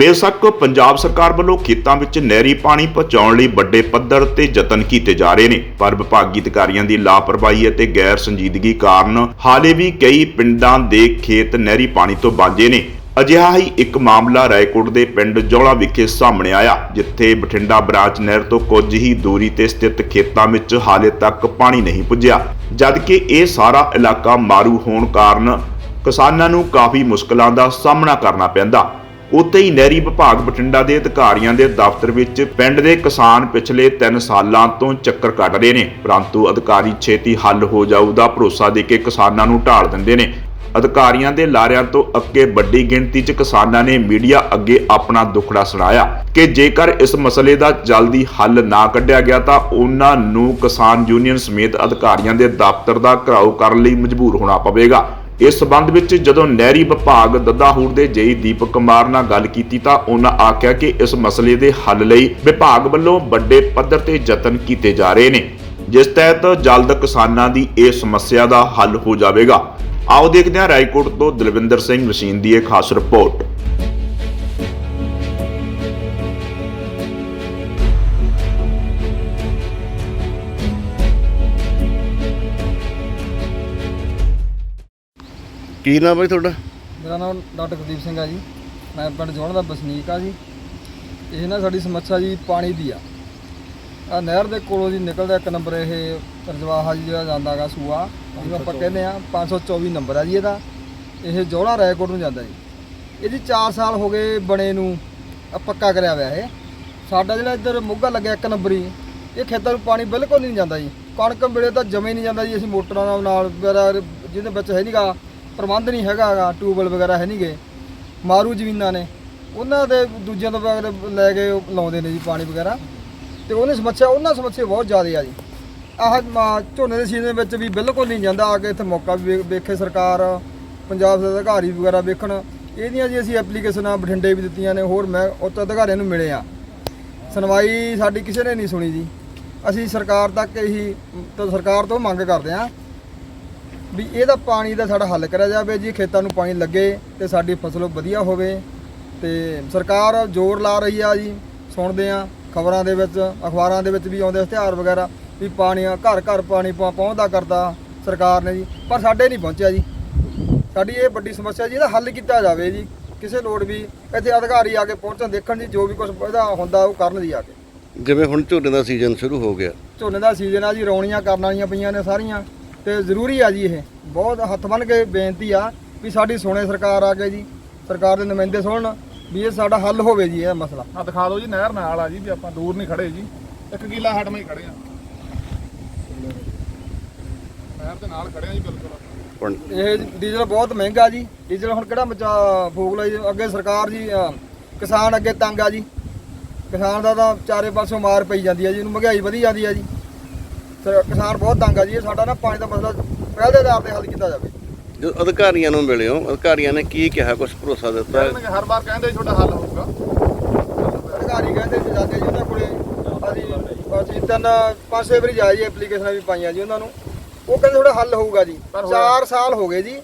ਬੇਸ਼ੱਕ ਪੰਜਾਬ ਸਰਕਾਰ ਵੱਲੋਂ ਖੇਤਾਂ ਵਿੱਚ ਨਹਿਰੀ ਪਾਣੀ ਪਹੁੰਚਾਉਣ ਲਈ ਵੱਡੇ ਪੱਧਰ ਤੇ ਯਤਨ ਕੀਤੇ ਜਾ ਰਹੇ ਨੇ। ਪਰ ਵਿਭਾਗੀ ਅਧਿਕਾਰੀਆਂ ਦੀ ਲਾਪਰਵਾਹੀ ਅਤੇ ਗੈਰ ਸੰਜੀਦਗੀ ਕਾਰਨ ਹਾਲੇ ਵੀ ਕਈ ਪਿੰਡਾਂ ਦੇ ਖੇਤ ਨਹਿਰੀ ਪਾਣੀ ਤੋਂ ਵਾਂਝੇ ਨੇ। ਅਜਿਹਾ ਹੀ ਇੱਕ ਮਾਮਲਾ ਰਾਏਕੋਟ ਦੇ ਪਿੰਡ ਜੌਲਾ ਵਿਖੇ ਸਾਹਮਣੇ ਆਇਆ, ਜਿੱਥੇ ਬਠਿੰਡਾ ਬ੍ਰਾਂਚ ਨਹਿਰ ਤੋਂ ਕੁਝ ਹੀ ਦੂਰੀ ਤੇ ਸਥਿਤ ਖੇਤਾਂ ਵਿੱਚ ਹਾਲੇ ਤੱਕ ਪਾਣੀ ਨਹੀਂ ਪੁੱਜਿਆ। ਜਦਕਿ ਇਹ ਸਾਰਾ ਇਲਾਕਾ ਮਾਰੂ ਹੋਣ ਕਾਰਨ ਕਿਸਾਨਾਂ ਨੂੰ ਕਾਫੀ ਮੁਸ਼ਕਲਾਂ ਦਾ ਸਾਹਮਣਾ ਕਰਨਾ ਪੈਂਦਾ। ਉੱਥੇ ਹੀ ਨਹਿਰੀ ਵਿਭਾਗ ਬਠਿੰਡਾ ਦੇ ਅਧਿਕਾਰੀਆਂ ਦੇ ਦਫ਼ਤਰ ਵਿੱਚ ਪਿੰਡ ਦੇ ਕਿਸਾਨ ਪਿਛਲੇ 3 ਸਾਲਾਂ ਤੋਂ ਚੱਕਰ ਕੱਢ ਰਹੇ ਨੇ, ਪਰੰਤੂ ਅਧਿਕਾਰੀ ਛੇਤੀ ਹੱਲ ਹੋ ਜਾਊ ਦਾ ਭਰੋਸਾ ਦੇ ਕੇ ਕਿਸਾਨਾਂ ਨੂੰ ਢਾਲ ਦਿੰਦੇ ਨੇ। ਅਧਿਕਾਰੀਆਂ ਦੇ ਲਾਰਿਆਂ ਤੋਂ ਅੱਗੇ ਵੱਡੀ ਗਿਣਤੀ 'ਚ ਕਿਸਾਨਾਂ ਨੇ ਮੀਡੀਆ ਅੱਗੇ ਆਪਣਾ ਦੁੱਖੜਾ ਸੁਣਾਇਆ ਕਿ ਜੇਕਰ ਇਸ ਮਸਲੇ ਦਾ ਜਲਦੀ ਹੱਲ ਨਾ ਕੱਢਿਆ ਗਿਆ ਤਾਂ ਉਹਨਾਂ ਨੂੰ ਕਿਸਾਨ ਯੂਨੀਅਨ ਸਮੇਤ ਅਧਿਕਾਰੀਆਂ ਦੇ ਦਫ਼ਤਰ ਦਾ ਘਰਾਓ ਕਰਨ ਲਈ ਮਜਬੂਰ ਹੋਣਾ ਪਵੇਗਾ। ਇਸ ਸਬੰਧ ਵਿੱਚ ਜਦੋਂ ਨਹਿਰੀ ਵਿਭਾਗ ਦੱਦਾਹੂੜ ਦੇ ਜੇਈ ਦੀਪਕ ਕੁਮਾਰ ਨਾਲ ਗੱਲ ਕੀਤੀ ਤਾਂ ਉਹਨਾਂ ਆਖਿਆ ਕਿ ਇਸ ਮਸਲੇ ਦੇ ਹੱਲ ਲਈ ਵਿਭਾਗ ਵੱਲੋਂ ਵੱਡੇ ਪੱਧਰ ਤੇ ਯਤਨ ਕੀਤੇ ਜਾ ਰਹੇ ਨੇ, ਜਿਸ ਤਹਿਤ ਜਲਦ ਕਿਸਾਨਾਂ ਦੀ ਇਹ ਸਮੱਸਿਆ ਦਾ ਹੱਲ ਹੋ ਜਾਵੇਗਾ। ਆਓ ਦੇਖਦੇ ਹਾਂ ਰਾਏਕੋਟ ਤੋਂ ਦਲਵਿੰਦਰ ਸਿੰਘ ਮਸ਼ੀਨ ਦੀ ਇਹ ਖਾਸ ਰਿਪੋਰਟ। ਕੀ ਨਾਮ ਬਾਈ ਤੁਹਾਡਾ? ਮੇਰਾ ਨਾਮ ਡਾਕਟਰ ਗੁਰਦੀਪ ਸਿੰਘ ਆ ਜੀ। ਮੈਂ ਪਿੰਡ ਜੋਣ ਦਾ ਵਸਨੀਕ ਆ ਜੀ। ਇਹ ਨਾ ਸਾਡੀ ਸਮੱਸਿਆ ਜੀ ਪਾਣੀ ਦੀ ਆ। ਆ ਨਹਿਰ ਦੇ ਕੋਲੋਂ ਜੀ ਨਿਕਲਦਾ ਇੱਕ ਨੰਬਰ ਇਹ ਰਜਵਾਹਾ ਜੀ ਜਿਹੜਾ ਜਾਂਦਾਗਾ ਸੂਆ ਜਿਹਨੂੰ ਆਪਾਂ ਕਹਿੰਦੇ ਆ 524 ਨੰਬਰ ਆ ਜੀ ਇਹਦਾ। ਇਹ ਜੋੜਾ ਰਾਏਕੋਟ ਨੂੰ ਜਾਂਦਾ ਜੀ। ਇਹਦੀ 4 ਸਾਲ ਹੋ ਗਏ ਬਣੇ ਨੂੰ ਆ ਪੱਕਾ ਕਰਿਆ ਹੋਇਆ ਇਹ। ਸਾਡਾ ਜਿਹੜਾ ਇੱਧਰ ਮੁੱਗਾ ਲੱਗਿਆ ਇੱਕ ਨੰਬਰੀ ਇਹ ਖੇਤਾਂ ਨੂੰ ਪਾਣੀ ਬਿਲਕੁਲ ਨਹੀਂ ਜਾਂਦਾ ਜੀ। ਕਣਕ ਵੇਲੇ ਤਾਂ ਜਮੇ ਨਹੀਂ ਜਾਂਦਾ ਜੀ ਅਸੀਂ ਮੋਟਰਾਂ ਨਾਲ ਨਾਲ ਵਗੈਰਾ ਜਿਹਦੇ ਵਿੱਚ ਹੈ ਨਹੀਂਗਾ ਪ੍ਰਬੰਧ ਨਹੀਂ ਹੈਗਾ ਗਾ ਟਿਊਬਵੈਲ ਵਗੈਰਾ ਹੈ ਨਹੀਂਗੇ ਮਾਰੂ ਜ਼ਮੀਨਾਂ ਨੇ। ਉਹਨਾਂ ਦੇ ਦੂਜਿਆਂ ਤੋਂ ਵਗੈਰਾ ਲੈ ਕੇ ਉਹ ਲਾਉਂਦੇ ਨੇ ਜੀ ਪਾਣੀ ਵਗੈਰਾ। ਤੇ ਉਹਨੇ ਸਮੱਸਿਆ, ਉਹਨਾਂ ਸਮੱਸਿਆ ਬਹੁਤ ਜ਼ਿਆਦਾ ਆ ਜੀ। ਆਹ ਝੋਨੇ ਦੇ ਸੀਜ਼ਨ ਵਿੱਚ ਵੀ ਬਿਲਕੁਲ ਨਹੀਂ ਜਾਂਦਾ, ਆ ਕੇ ਇੱਥੇ ਮੌਕਾ ਵੀ ਵੇ- ਵੇਖੇ ਸਰਕਾਰ, ਪੰਜਾਬ ਦੇ ਅਧਿਕਾਰੀ ਵਗੈਰਾ ਵੇਖਣ। ਇਹਦੀਆਂ ਜੀ ਅਸੀਂ ਐਪਲੀਕੇਸ਼ਨਾਂ ਬਠਿੰਡੇ ਵੀ ਦਿੱਤੀਆਂ ਨੇ, ਹੋਰ ਮੈਂ ਉੱਚ ਅਧਿਕਾਰੀਆਂ ਨੂੰ ਮਿਲੇ ਆ। ਸੁਣਵਾਈ ਸਾਡੀ ਕਿਸੇ ਨੇ ਨਹੀਂ ਸੁਣੀ ਜੀ। ਅਸੀਂ ਸਰਕਾਰ ਤੱਕ ਇਹੀ, ਤਾਂ, ਸਰਕਾਰ ਤੋਂ ਮੰਗ ਕਰਦੇ ਆ। ਵੀ ਇਹਦਾ ਪਾਣੀ ਦਾ ਸਾਡਾ ਹੱਲ ਕਰਿਆ ਜਾਵੇ ਜੀ ਖੇਤਾਂ ਨੂੰ ਪਾਣੀ ਲੱਗੇ ਤੇ ਸਾਡੀ ਫਸਲ ਵਧੀਆ ਹੋਵੇ। ਤੇ ਸਰਕਾਰ ਜ਼ੋਰ ਲਾ ਰਹੀ ਆ ਜੀ ਸੁਣਦੇ ਆ ਖਬਰਾਂ ਦੇ ਵਿੱਚ ਅਖਬਾਰਾਂ ਦੇ ਵਿੱਚ ਵੀ ਆਉਂਦੇ ਇਸ਼ਤਿਹਾਰ ਵਗੈਰਾ ਵੀ ਪਾਣੀ ਘਰ ਘਰ ਪਾਣੀ ਪਹੁੰ- ਪਹੁੰਚਦਾ ਕਰਦਾ ਸਰਕਾਰ ਨੇ ਜੀ ਪਰ ਸਾਡੇ ਨਹੀਂ ਪਹੁੰਚਿਆ ਜੀ। ਸਾਡੀ ਇਹ ਵੱਡੀ ਸਮੱਸਿਆ ਜੀ ਇਹਦਾ ਹੱਲ ਕੀਤਾ ਜਾਵੇ ਜੀ। ਕਿਸੇ ਲੋੜ ਵੀ ਇੱਥੇ ਅਧਿਕਾਰੀ ਆ ਕੇ ਪਹੁੰਚਣ ਦੇਖਣ ਜੀ ਜੋ ਵੀ ਕੁਝ ਇਹਦਾ ਹੁੰਦਾ ਉਹ ਕਰਨ ਜੀ ਆ ਕੇ। ਜਿਵੇਂ ਹੁਣ ਝੋਨੇ ਦਾ ਸੀਜ਼ਨ ਸ਼ੁਰੂ ਹੋ ਗਿਆ। ਝੋਨੇ ਦਾ ਸੀਜ਼ਨ ਆ ਜੀ ਰੌਣੀਆਂ ਕਰਨ ਵਾਲੀਆਂ ਪਈਆਂ ਨੇ ਸਾਰੀਆਂ। ਤੇ ਜ਼ਰੂਰੀ ਆ ਜੀ ਇਹ। ਬਹੁਤ ਹੱਥ ਬੰਨ ਕੇ ਬੇਨਤੀ ਆ ਵੀ ਸਾਡੀ ਸੁਣੇ ਸਰਕਾਰ ਆ ਕੇ ਜੀ ਸਰਕਾਰ ਦੇ ਨੁਮਾਇੰਦੇ ਸੁਣਨ ਵੀ ਇਹ ਸਾਡਾ ਹੱਲ ਹੋਵੇ ਜੀ ਇਹ ਮਸਲਾ। ਆ ਦਿਖਾ ਦਿਓ ਜੀ ਨਹਿਰ ਨਾਲ ਆ ਜੀ ਵੀ ਆਪਾਂ ਦੂਰ ਨਹੀਂ ਖੜੇ ਜੀ। ਇੱਕ ਕਿਲਾ ਹਟਵੇਂ ਹੀ ਖੜੇ ਆ। ਨਹਿਰ ਦੇ ਨਾਲ ਖੜੇ ਆ ਜੀ ਬਿਲਕੁਲ। ਹੁਣ ਇਹ ਡੀਜ਼ਲ ਬਹੁਤ ਮਹਿੰਗਾ ਜੀ। ਡੀਜ਼ਲ ਹੁਣ ਕਿਹੜਾ ਮਚਾ ਫੂਕ ਲਈ ਅੱਗੇ ਸਰਕਾਰ ਜੀ ਕਿਸਾਨ ਅੱਗੇ ਤੰਗ ਆ ਜੀ। ਕਿਸਾਨ ਦਾ ਤਾਂ ਚਾਰੇ ਪਾਸੋਂ ਮਾਰ ਪਈ ਜਾਂਦੀ ਆ ਜੀ ਇਹਨੂੰ ਮਹਿੰਗਾਈ ਵਧੀ ਜਾਂਦੀ ਆ ਜੀ। ਸਰ- ਕਿਸਾਨ ਬਹੁਤ ਤੰਗ ਆ ਜੀ ਇਹ ਸਾਡਾ ਨਾ ਪਾਣੀ ਦਾ ਮਸਲਾ ਪਹਿਲ ਦੇ ਆਧਾਰ ਤੇ ਹੱਲ ਕੀਤਾ ਜਾਵੇ। ਜੋ ਅਧਿਕਾਰੀਆਂ ਨੂੰ ਮਿਲਿਓ ਅਧਿਕਾਰੀਆਂ ਨੇ ਕੀ ਕਿਹਾ ਕੁਝ ਭਰੋਸਾ ਦਿੱਤਾ? ਕਹਿਣਗੇ ਹਰ ਵਾਰ ਕਹਿੰਦੇ ਤੁਹਾਡਾ ਹੱਲ ਹੋਊਗਾ। ਅਧਿਕਾਰੀ ਕਹਿੰਦੇ ਸੀ ਜਾਂਦੇ ਜੀ ਉਹਨਾਂ ਕੋਲੇ ਅਸੀਂ ਅਸੀਂ ਤਿੰਨ ਪੰਜ ਛੇ ਵਾਰੀ ਜਾਈ ਐਪਲੀਕੇਸ਼ਨਾਂ ਵੀ ਪਾਈਆਂ ਜੀ ਉਹਨਾਂ ਨੂੰ। ਉਹ ਕਹਿੰਦੇ ਥੋੜਾ ਹੱਲ ਹੋਊਗਾ ਜੀ। ਪਰ ਹੋਇਆ- 4 ਸਾਲ ਹੋ ਗਏ ਜੀ।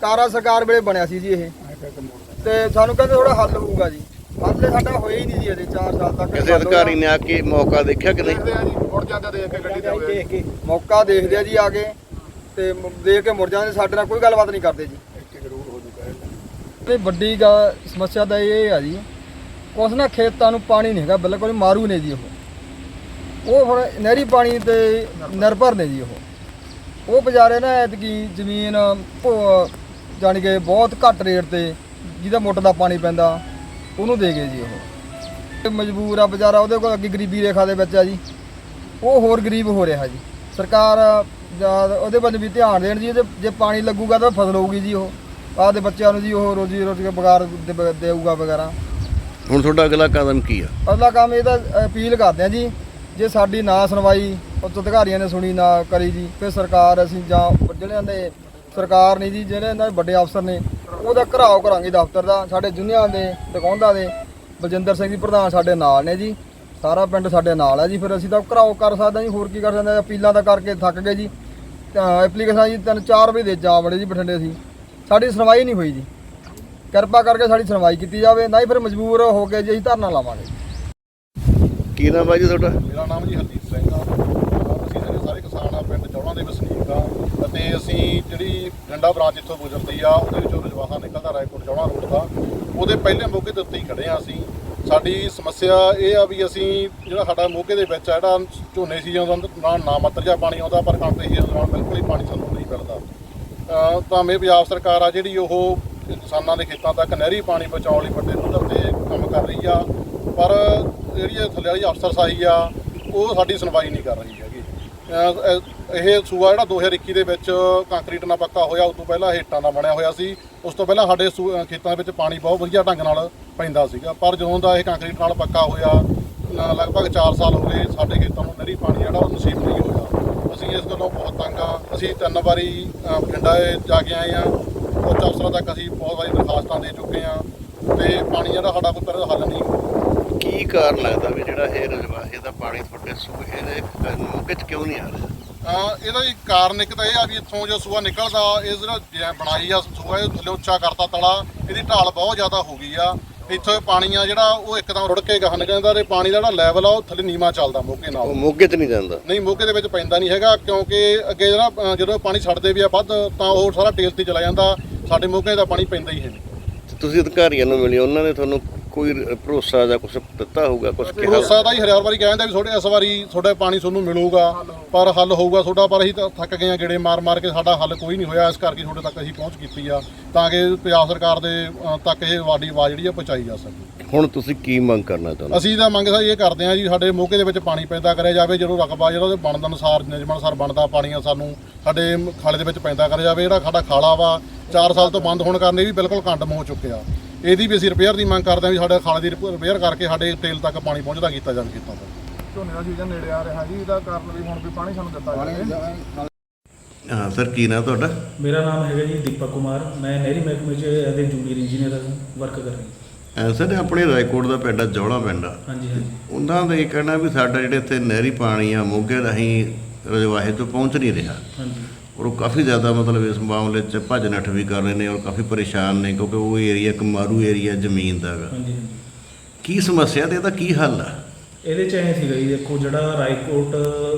ਕਾਰਾ ਸਰਕਾਰ ਵੇਲੇ ਬਣਿਆ ਸੀ ਜੀ ਇਹ। ਤੇ ਸਾਨੂੰ ਕਹਿੰਦੇ ਥੋੜਾ ਹੱਲ ਹੋਊਗਾ ਜੀ। ਸਾਡਾ ਹੋਇਆ ਹੀ ਨਹੀਂ ਜੀ ਅਜੇ 4 ਸਾਲ ਤੱਕ ਕਿਸੇ ਅਧਿਕਾਰੀ ਨੇ ਆ ਕੇ ਮੌਕਾ ਦੇਖਿਆ ਕਿ ਨਹੀਂ? ਦੇਖਦੇ ਆ ਜੀ ਮੁੜ ਜਾਂਦੇ ਦੇਖ ਕੇ ਗੱਡੀ ਤੇ ਹੋਏ ਕੇ। ਮੌਕਾ ਦੇਖਦੇ ਆ ਜੀ ਆ ਕੇ ਤੇ ਮ- ਦੇਖ ਕੇ ਮੁੜ ਜਾਂਦੇ ਸਾਡੇ ਨਾਲ ਕੋਈ ਗੱਲਬਾਤ ਨਹੀਂ ਕਰਦੇ ਜੀ। ਤੇ ਵੱਡੀ ਗਾ- ਸਮੱਸਿਆ ਤਾਂ ਇਹ ਆ ਜੀ ਕੁਛ ਨਾ ਖੇਤਾਂ ਨੂੰ ਪਾਣੀ ਨਹੀਂ ਹੈਗਾ ਬਿਲਕੁਲ ਮਾਰੂ ਨੇ ਜੀ ਉਹ। ਉਹ ਹੁਣ ਨਹਿਰੀ ਪਾਣੀ ਤੇ ਨਿਰਭਰ ਨੇ ਜੀ ਉਹ। ਉਹ ਵਿਚਾਰੇ ਨਾ ਐਤਕੀ ਜ਼ਮੀਨ ਭੋ- ਜਾਣੀ ਕਿ ਬਹੁਤ ਘੱਟ ਰੇਟ ਤੇ ਜਿਹਦਾ ਮੁੱਟ ਦਾ ਪਾਣੀ ਪੈਂਦਾ। ਉਹਨੂੰ ਦੇ ਗਏ ਜੀ ਉਹ। ਤੇ ਮਜਬੂਰ ਆ ਵਿਚਾਰਾ ਉਹਦੇ ਕੋਲ ਅੱਗੇ ਗਰੀਬੀ ਰੇਖਾ ਦੇ ਵਿੱਚ ਆ ਜੀ। ਉਹ ਹੋਰ ਗਰੀਬ ਹੋ ਰਿਹਾ ਜੀ। ਸਰਕਾਰ ਉਹਦੇ ਵੱਲ ਵੀ ਧਿਆਨ ਦੇਣ ਜੀ ਜੇ ਪਾਣੀ ਲੱਗੂਗਾ ਤਾਂ ਫਸਲ ਹੋਊਗੀ ਜੀ ਉਹ। ਆਪਦੇ ਬੱਚਿਆਂ ਨੂੰ ਜੀ ਉਹ ਰੋਜੀ ਰੋਟੀ ਬਗਾਰ ਦੇ- ਦੇਊਗਾ ਵਗੈਰਾ। ਹੁਣ ਤੁਹਾਡਾ ਅਗਲਾ ਕਦਮ ਕੀ ਆ? ਅਗਲਾ ਕੰਮ ਇਹਦਾ ਅਪੀਲ ਕਰਦੇ ਆ ਜੀ ਜੇ ਸਾਡੀ ਨਾ ਸੁਣਵਾਈ ਉੱਚ ਅਧਿਕਾਰੀਆਂ ਨੇ ਸੁਣੀ ਨਾ ਕਰੀ ਜੀ ਫਿਰ ਸਰਕਾਰ ਅਸੀਂ ਜਾਂ ਜਿਹੜਿਆਂ ਦੇ ਸਰਕਾਰ ਨਹੀਂ ਜੀ ਜਿਹੜੇ ਇਹਨਾਂ ਦੇ ਵੱਡੇ ਅਫਸਰ ਨੇ ਉਹਦਾ ਘਰਾਓ ਕਰਾਂਗੇ ਦਫ਼ਤਰ ਦਾ ਸਾਡੇ ਜੁਨੀਆਂ ਦੇ ਦੁਕਾਨਦਾਰ ਦੇ ਬਲਜਿੰਦਰ ਸਿੰਘ ਜੀ ਪ੍ਰਧਾਨ ਸਾਡੇ ਨਾਲ ਨੇ ਜੀ। ਸਾਰਾ ਪਿੰਡ ਸਾਡੇ ਨਾਲ ਹੈ ਜੀ ਫਿਰ ਅਸੀਂ ਤਾਂ ਘਰਾਓ ਕਰ ਸਕਦੇ ਹਾਂ ਜੀ ਹੋਰ ਕੀ ਕਰ ਸਕਦੇ ਹਾਂ ਅਪੀਲਾਂ ਦਾ ਕਰਕੇ ਥੱਕ ਗਏ ਜੀ। ਤਾਂ ਐਪਲੀਕੇਸ਼ਨ ਜੀ ਤਿੰਨ ਚਾਰ ਵਜੇ ਦੇ ਜਾ ਵੜੇ ਜੀ ਬਠਿੰਡੇ ਸੀ ਸਾਡੀ ਸੁਣਵਾਈ ਨਹੀਂ ਹੋਈ ਜੀ। ਕਿਰਪਾ ਕਰਕੇ ਸਾਡੀ ਸੁਣਵਾਈ ਕੀਤੀ ਜਾਵੇ ਨਹੀਂ ਫਿਰ ਮਜਬੂਰ ਹੋ ਕੇ ਜੀ ਅਸੀਂ ਧਰਨਾ ਲਾਵਾਂਗੇ। ਕੀ ਨਾਮ ਬਾਈ ਜੀ ਤੁਹਾਡਾ? ਮੇਰਾ ਨਾਮ ਜੀ ਹਰਦੀਪ ਸਿੰਘ ਆ ਅਹ ਅਸੀਂ ਸਾਰੇ ਸਾਰੇ ਕਿਸਾਨ ਆ ਪਿੰਡ ਚੌਲਾਂ ਦੇ ਵਸਨੀਕ ਆ ਅਤੇ ਅਸੀਂ ਜਿਹੜੀ ਡੰਡਾ ਬ੍ਰਾਂਚ ਇੱਥੋਂ ਗੁਜ਼ਰਦੀ ਆ, ਉਹਦੇ ਵਿੱਚੋਂ ਰਜਵਾਹਾ ਨਿਕਲਦਾ ਰਾਏਕੋਟ ਚੌਲਾਂ ਰੋਡ ਦਾ। ਉਹਦੇ ਪਹਿਲੇ ਮੌਕੇ ਦੇ ਉੱਤੇ ਹੀ ਖੜੇ ਆ ਅਸੀਂ। ਸਾਡੀ ਸਮੱਸਿਆ ਇਹ ਆ ਵੀ ਅਸੀਂ ਜਿਹੜਾ ਸਾਡਾ ਮੌਕੇ ਦੇ ਵਿੱਚ ਆ, ਜਿਹੜਾ ਝੋਨੇ ਸੀਜ਼ਨ ਦਾ ਨਾ ਨਾ ਮਾਤਰ ਜਿਹਾ ਪਾਣੀ ਆਉਂਦਾ, ਪਰ ਕਣਕ ਸੀਜ਼ਨ ਦੌਰਾਨ ਬਿਲਕੁਲ ਹੀ ਪਾਣੀ ਸਾਨੂੰ ਨਹੀਂ ਮਿਲਦਾ। ਅਹ ਭਾਵੇਂ ਪੰਜਾਬ ਸਰਕਾਰ ਆ ਜਿਹੜੀ ਉਹ ਕਿਸਾਨਾਂ ਦੇ ਖੇਤਾਂ ਤੱਕ ਨਹਿਰੀ ਪਾਣੀ ਪਹੁੰਚਾਉਣ ਲਈ ਵੱਡੇ ਪੱਧਰ ਤੇ ਕੰਮ ਕਰ ਰਹੀ ਆ, ਪਰ ਜਿਹੜੀ ਥੱਲੇ ਵਾਲੀ ਅਫਸਰਸ਼ਾਹੀ ਆ, ਉਹ ਸਾਡੀ ਸੁਣਵਾਈ ਨਹੀਂ ਕਰ ਰਹੀ ਹੈ ਇਹ- ਸੂਆ ਜਿਹੜਾ 2021 ਦੇ ਵਿੱਚ ਕੰਕਰੀਟ ਨਾਲ ਪੱਕਾ ਹੋਇਆ ਉਸ ਤੋਂ ਪਹਿਲਾਂ ਹੇਟਾਂ ਦਾ ਬਣਿਆ ਹੋਇਆ ਸੀ। ਉਸ ਤੋਂ ਪਹਿਲਾਂ ਸਾਡੇ ਸੂ- ਅਹ, ਖੇਤਾਂ ਵਿੱਚ ਪਾਣੀ ਬਹੁਤ ਵਧੀਆ ਢੰਗ ਨਾਲ ਪੈਂਦਾ ਸੀਗਾ। ਪਰ ਜਦੋਂ ਦਾ ਇਹ ਕੰਕਰੀਟ ਨਾਲ ਪੱਕਾ ਹੋਇਆ ਲਗਭਗ 4 ਸਾਲ ਹੋ ਗਏ ਸਾਡੇ ਖੇਤਾਂ ਨੂੰ ਨਹਿਰੀ ਪਾਣੀ ਜਿਹੜਾ ਉਹ ਨਸੀਬ ਨਹੀਂ ਹੋਇਆ। ਅਸੀਂ ਇਸ ਗੱਲੋਂ ਬਹੁਤ ਤੰਗ ਆ। ਅਸੀਂ ਤਿੰਨ ਵਾਰੀ ਬਠਿੰਡਾ ਜਾ ਕੇ ਆਏ ਆ ਉੱਚ ਅਫਸਰਾਂ ਤੱਕ ਅਸੀਂ ਬਹੁਤ ਵਾਰੀ ਦਰਖਾਸਤਾਂ ਦੇ ਚੁੱਕੇ ਆ ਤੇ ਪਾਣੀ ਜਿਹੜਾ ਸਾਡਾ ਕੋਈ ਤਰ੍ਹਾਂ ਦਾ ਹੱਲ ਨਹੀਂ। ਕੀ ਕਾਰਨ ਲੱਗਦਾ ਵੀ ਜਿਹੜਾ ਇਹ ਰਜਵਾਹੇ ਦਾ ਪਾਣੀ ਤੁਹਾਡੇ ਸੂਏ ਦੇ ਮੌਕੇ 'ਚ ਕਿਉਂ ਨਹੀਂ ਆ ਰਿਹਾ? ਅਹ ਇਹਦਾ ਇੱਕ ਕਾਰਨ ਇੱਕ ਤਾਂ ਇਹ ਆ ਵੀ ਇੱਥੋਂ ਜੋ ਸੂਆ ਨਿਕਲਦਾ ਇਹ ਜਿਹੜਾ ਜਿਵੇਂ ਬਣਾਈ ਆ ਸੂਆ ਇਹ ਥੱਲੇ ਉੱਚਾ ਕਰਤਾ ਤਲਾ ਇਹਦੀ ਢਾਲ ਬਹੁਤ ਜ਼ਿਆਦਾ ਹੋ ਗਈ ਆ। ਇੱਥੋਂ ਇਹ ਪਾਣੀ ਆ ਜਿਹੜਾ ਉਹ ਇੱਕਦਮ ਰੁੜ ਕੇ ਗਾਹ ਨਿਕਲਦਾ ਤੇ ਪਾਣੀ ਦਾ ਜਿਹੜਾ ਲੈਵਲ ਆ ਉਹ ਥੱਲੇ ਨੀਵਾ ਚੱਲਦਾ ਮੋਗੇ ਉਹ ਨਾਲ ਮੌਕੇ 'ਤੇ ਨਹੀਂ ਜਾਂਦਾ? ਨਹੀਂ ਮੋਗੇ ਦੇ ਵਿੱਚ ਪੈਂਦਾ ਨਹੀਂ ਹੈਗਾ ਕਿਉਂਕਿ ਅੱਗੇ ਜਿਹੜਾ ਅਹ ਜਦੋਂ ਪਾਣੀ ਛੱਡਦੇ ਵੀ ਆ ਵੱਧ ਤਾਂ ਉਹ ਸਾਰਾ ਟੇਲ ਤੇ ਚਲਾ ਜਾਂਦਾ। ਸਾਡੇ ਮੋਗੇ ਦਾ ਪਾਣੀ ਪੈਂਦਾ ਹੀ ਹੈ ਨਹੀਂ। ਤੇ ਤੁਸੀਂ ਅਧਿਕਾਰੀਆਂ ਨੂੰ ਮਿਲੇ ਉਹਨਾਂ ਨੇ ਤੁਹਾਨੂੰ ਕੋਈ ਭਰੋਸਾ ਜਾਂ ਕੁਝ ਦਿੱਤਾ ਹੋਊਗਾ ਕੁਝ ਕਿਹਾ ਭਰੋਸਾ ਤਾਂ ਹੀ ਹਰਿਆਰ ਵਾਰੀ ਕਹਿੰਦਾ ਵੀ ਤੁਹਾਡੇ ਇਸ ਵਾਰੀ ਤੁਹਾਡਾ ਪਾਣੀ ਤੁਹਾਨੂੰ ਮਿਲੂਗਾ ਪਰ ਹੱਲ ਹੋਊਗਾ ਤੁਹਾਡਾ ਪਰ ਅਸੀਂ ਤਾਂ ਥੱਕ ਗਏ ਆ ਗੇੜੇ ਮਾਰ ਮਾਰ ਕੇ ਸਾਡਾ ਹੱਲ ਕੋਈ ਨਹੀਂ ਹੋਇਆ ਇਸ ਕਰਕੇ ਤੁਹਾਡੇ ਤੱਕ ਅਸੀਂ ਪਹੁੰਚ ਕੀਤੀ ਆ ਤਾਂ ਕਿ ਪੰਜਾਬ ਸਰਕਾਰ ਦੇ ਤੱਕ ਇਹ ਵਾਡੀ ਆਵਾਜ਼ ਜਿਹੜੀ ਆ ਪਹੁੰਚਾਈ ਜਾ ਸਕੇ। ਹੁਣ ਤੁਸੀਂ ਕੀ ਮੰਗ ਕਰਨਾ ਚਾਹੁੰਦੇ? ਅਸੀਂ ਤਾਂ ਮੰਗ ਸਾਡੀ ਇਹ ਕਰਦੇ ਆ ਜੀ ਸਾਡੇ ਮੋਗੇ ਦੇ ਵਿੱਚ ਪਾਣੀ ਪੈਦਾ ਕਰਿਆ ਜਾਵੇ ਜਦੋਂ ਰਕਬਾ ਜਿਹੜਾ ਉਹਦੇ ਬਣਨ ਅਨੁਸਾਰ ਨਿਯਮ ਅਨੁਸਾਰ ਬਣਦਾ ਪਾਣੀ ਆ ਸਾਨੂੰ ਸਾਡੇ ਖਾਲੇ ਦੇ ਵਿੱਚ ਪੈਦਾ ਕਰਿਆ ਜਾਵੇ ਜਿਹੜਾ ਸਾਡਾ ਖਾਲਾ ਵਾ 4 ਸਾਲ ਤੋਂ ਬੰਦ ਹੋਣ ਕਾਰਨ ਇਹ ਵੀ ਬਿਲਕੁਲ ਕੰਡਮ ਹੋ ਚੁੱਕਿਆ। ਇਹਦੀ ਵੀ ਅਸੀਂ ਰਿਪੇਅਰ ਦੀ ਮੰਗ ਕਰਦੇ ਆ ਵੀ ਸਾਡੇ ਖਾਲੇ ਦੀ ਰਿਪੇਅਰ ਕਰਕੇ ਸਾਡੇ ਤੇਲ ਤੱਕ ਪਾਣੀ ਪਹੁੰਚਦਾ ਕੀਤਾ ਖੇਤਾਂ ਤੱਕ ਝੋਨੇ ਦਾ ਸੀਜ਼ਨ ਨੇੜੇ ਆ ਰਿਹਾ ਜੀ ਇਹਦਾ ਕਾਰਨ ਵੀ ਹੁਣ ਵੀ ਪਾਣੀ ਸਾਨੂੰ ਦਿੱਤਾ ਜਾਵੇ। ਹਾਂ ਸਰ ਕੀ ਨਾਮ ਤੁਹਾਡਾ? ਮੇਰਾ ਨਾਮ ਹੈਗਾ ਜੀ ਦੀਪਕ ਕੁਮਾਰ। ਮੈਂ ਨਹਿਰੀ ਮਹਿਕਮੇ 'ਚ as a junior engineer work ਕਰ ਰਿਹਾ। ਅਹ ਸਰ ਆਪਣੇ ਰਾਏਕੋਟ ਦਾ ਪਿੰਡ ਆ ਜੌਲਾ ਪਿੰਡ ਆ। ਹਾਂਜੀ ਹਾਂਜੀ। ਉਹਨਾਂ ਦਾ ਇਹ ਕਹਿਣਾ ਵੀ ਸਾਡਾ ਜਿਹੜੇ ਇੱਥੇ ਨਹਿਰੀ ਪਾਣੀ ਆ ਮੋਗੇ ਰਾਹੀਂ ਰਜਵਾਹੇ ਤੋਂ ਪਹੁੰਚ ਨਹੀਂ ਰਿਹਾ। ਹਾਂਜੀ। ਔਰ ਉਹ ਕਾਫੀ ਜ਼ਿਆਦਾ ਮਤਲਬ ਇਸ ਮਾਮਲੇ 'ਚ ਭੱਜ ਨੱਠ ਵੀ ਕਰ ਰਹੇ ਨੇ ਔਰ ਕਾਫੀ ਪਰੇਸ਼ਾਨ ਨੇ ਕਿਉਂਕਿ ਉਹ ਏਰੀਆ ਇੱਕ ਮਾਰੂ ਏਰੀਆ ਜ਼ਮੀਨ ਦਾ ਹੈਗਾ। ਹਾਂਜੀ ਹਾਂਜੀ। ਕੀ ਸਮੱਸਿਆ ਤੇ ਇਹਦਾ ਕੀ ਹੱਲ ਆ? ਇਹਦੇ 'ਚ ਐਂ ਸੀਗਾ ਜੀ ਦੇਖੋ ਜਿਹੜਾ ਰਾਏਕੋਟ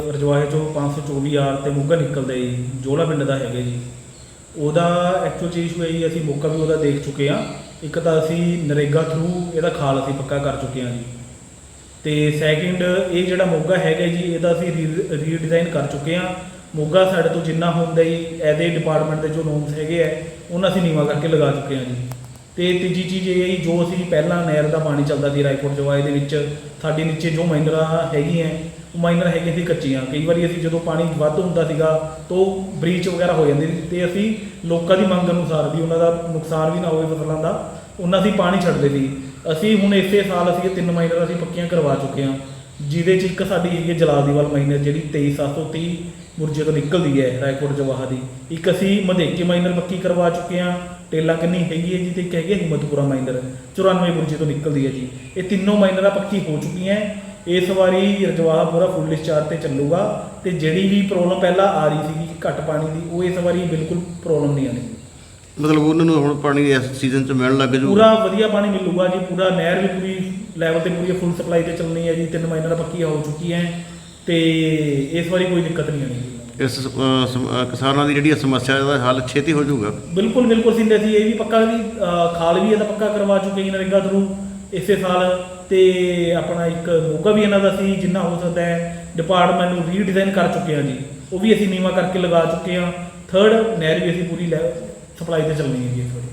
ਰਜਵਾਹੇ ਚੋਂ 524 ਆਰ ਤੇ ਮੁੱਗਾ ਨਿਕਲਦਾ ਜੀ ਜੋਲਾ ਪਿੰਡ ਦਾ ਹੈਗਾ ਜੀ। ਉਹਦਾ ਐਕਚੁਅਲ ਚੀਜ਼ ਹੋਈ ਜੀ ਅਸੀਂ ਮੌਕਾ ਵੀ ਉਹਦਾ ਦੇਖ ਚੁੱਕੇ ਆ ਇੱਕ ਤਾਂ ਅਸੀਂ ਨਰੇਗਾ ਥਰੂ ਇਹਦਾ ਖਾਲ ਅਸੀਂ ਪੱਕਾ ਕਰ ਚੁੱਕੇ ਆ ਜੀ। ਤੇ ਸੈਕਿੰਡ ਇਹ ਜਿਹੜਾ ਮੋਗਾ ਹੈਗਾ ਜੀ ਇਹਦਾ ਅਸੀਂ ਰੀਡਿਜ਼ਾਈਨ ਕਰ ਚੁੱਕੇ ਆ ਮੋਗਾ ਸਾਡੇ ਤੋਂ ਜਿੰਨਾ ਹੁੰਦਾ ਹੀ ਇਹਦੇ ਡਿਪਾਰਟਮੈਂਟ ਦੇ ਜੋ ਨੋਮਸ ਹੈਗੇ ਆ ਉਹਨਾਂ ਅਸੀਂ ਨੀਵਾ ਕਰਕੇ ਲਗਾ ਚੁੱਕੇ ਹਾਂ ਜੀ। ਤੇ ਤੀਜੀ ਚੀਜ਼ ਇਹ ਹੈ ਜੀ, ਜੋ ਅਸੀਂ ਪਹਿਲਾਂ ਨਹਿਰ ਦਾ ਪਾਣੀ ਚੱਲਦਾ ਸੀ ਰਾਏਕੋਟ ਜਵਾਏ ਦੇ ਵਿੱਚ ਸਾਡੇ ਨੀਚੇ ਜੋ ਮਾਈਨਰਾਂ ਹੈਗੀਆਂ ਉਹ ਮਾਈਨਰ ਹੈਗੀਆਂ ਸੀ ਕੱਚੀਆਂ। ਕਈ ਵਾਰੀ ਅਸੀਂ ਜਦੋਂ ਪਾਣੀ ਵੱਧ ਹੁੰਦਾ ਸੀਗਾ ਤਾਂ ਬ੍ਰੀਚ ਵਗੈਰਾ ਹੋ ਜਾਂਦੀ ਸੀ ਤੇ ਅਸੀਂ ਲੋਕਾਂ ਦੀ ਮੰਗ ਅਨੁਸਾਰ ਵੀ ਉਹਨਾਂ ਦਾ ਨੁਕਸਾਨ ਵੀ ਨਾ ਹੋਵੇ ਫਸਲਾਂ ਦਾ ਉਹਨਾਂ ਅਸੀਂ ਪਾਣੀ ਛੱਡਦੇ ਸੀ। ਅਸੀਂ ਹੁਣ ਇਸੇ ਸਾਲ ਅਸੀਂ ਇਹ ਤਿੰਨ ਮਾਈਨਰ ਅਸੀਂ ਪੱਕੀਆਂ ਕਰਵਾ ਚੁੱਕੇ ਹਾਂ ਜਿਹਦੇ 'ਚ ਇੱਕ ਸਾਡੀ ਹੈਗੀ ਹੈ ਜਲਾਦੀਵਾਲ ਮਾਈਨਰ ਜਿਹੜੀ 23730 ਮੁਰਜੇ ਤੋਂ ਨਿਕਲਦੀ ਹੈ ਰਾਏਕੋਟ ਜਵਾਹਾ ਦੀ। ਇੱਕ ਅਸੀਂ ਮਧੇਕੇ ਮਾਈਨਰ ਪੱਕੀ ਕਰਵਾ ਚੁੱਕੇ ਹਾਂ। ਟੇਲਾ ਕੰਨੀ ਹੈਗੀ ਹੈ ਜੀ ਤੇ ਇੱਕ ਹੈਗੀ ਹੈ ਹਿੰਮਤਪੁਰਾ ਮਾਈਨਰ। 94 ਮੁਰਜੇ ਤੋਂ ਨਿਕਲਦੀ ਹੈ ਜੀ। ਇਹ ਤਿੰਨੋਂ ਮਾਈਨਰਾਂ ਪੱਕੀ ਹੋ ਚੁੱਕੀਆਂ ਇਸ ਵਾਰੀ ਰਜਵਾਹਾ ਪੂਰਾ ਫੁੱਲ ਡਿਸਚਾਰਜ ਤੇ ਚੱਲੂਗਾ ਤੇ ਜਿਹੜੀ ਵੀ ਪ੍ਰੋਬਲਮ ਪਹਿਲਾਂ ਆ ਰਹੀ ਸੀਗੀ ਘੱਟ ਪਾਣੀ ਦੀ ਉਹ ਇਸ ਵਾਰੀ ਬਿਲਕੁਲ ਪ੍ਰੋਬਲਮ ਨਹੀਂ ਆਣੀ ਮਤਲਬ ਉਹਨਾਂ ਨੂੰ ਹੁਣ ਪਾਣੀ ਇਸ ਸੀਜ਼ਨ 'ਚ ਮਿਲਣ ਲੱਗ ਜੂ ਪੂਰਾ ਵਧੀਆ ਪਾਣੀ ਮਿਲੂਗਾ ਜੀ। ਪੂਰਾ ਨਹਿਰ ਵੀ ਪੂਰੀ ਲੈਵਲ ਤੇ ਪੂਰੀ ਫੁੱਲ ਸਪਲਾਈ ਤੇ ਚੱਲਣੀ ਹੈ ਜੀ। ਤਿੰਨ ਮਾਈਨਰਾਂ ਪੱਕੀਆਂ ਹੋ ਚੁੱਕੀਆਂ ਹੈ। ਤੇ ਇਸ ਵਾਰੀ ਕੋਈ ਦਿੱਕਤ ਨਹੀਂ ਆਣੀ ਇਸ ਅਹ, ਸਮ- ਅਹ, ਕਿਸਾਨਾਂ ਦੀ ਜਿਹੜੀ ਇਹ ਸਮੱਸਿਆ ਦਾ ਹੱਲ ਛੇਤੀ ਹੋ ਜਾਊਗਾ। ਬਿਲਕੁਲ ਬਿਲਕੁਲ ਸਿੰਦੇ ਸੀ ਇਹ ਵੀ ਪੱਕਾ ਵੀ ਖਾਲ ਵੀ ਇਹਦਾ ਪੱਕਾ ਕਰਵਾ ਚੁੱਕੇ ਜੀ ਨਰੇਗਾ ਥਰੂ ਇਸੇ ਸਾਲ ਤੇ ਆਪਣਾ ਇੱਕ ਮੋਗਾ ਵੀ ਇਹਨਾਂ ਦਾ ਸੀ ਜਿੰਨਾ ਹੋ ਸਕਦਾ ਹੈ ਡਿਪਾਰਟਮੈਂਟ ਨੂੰ ਰੀਡਿਜ਼ਾਈਨ ਕਰ ਚੁੱਕੇ ਹਾਂ ਜੀ। ਉਹ ਵੀ ਅਸੀਂ ਨੀਵਾ ਕਰਕੇ ਲਗਾ ਚੁੱਕੇ ਹਾਂ। ਥਰਡ ਨਹਿਰ ਵੀ ਅਸੀਂ ਪੂਰੀ ਲੈ ਸਪਲਾਈ ਤੇ ਚੱਲਣੀ ਹੈ ਜੀ ਇਸ ਵਾਰੀ।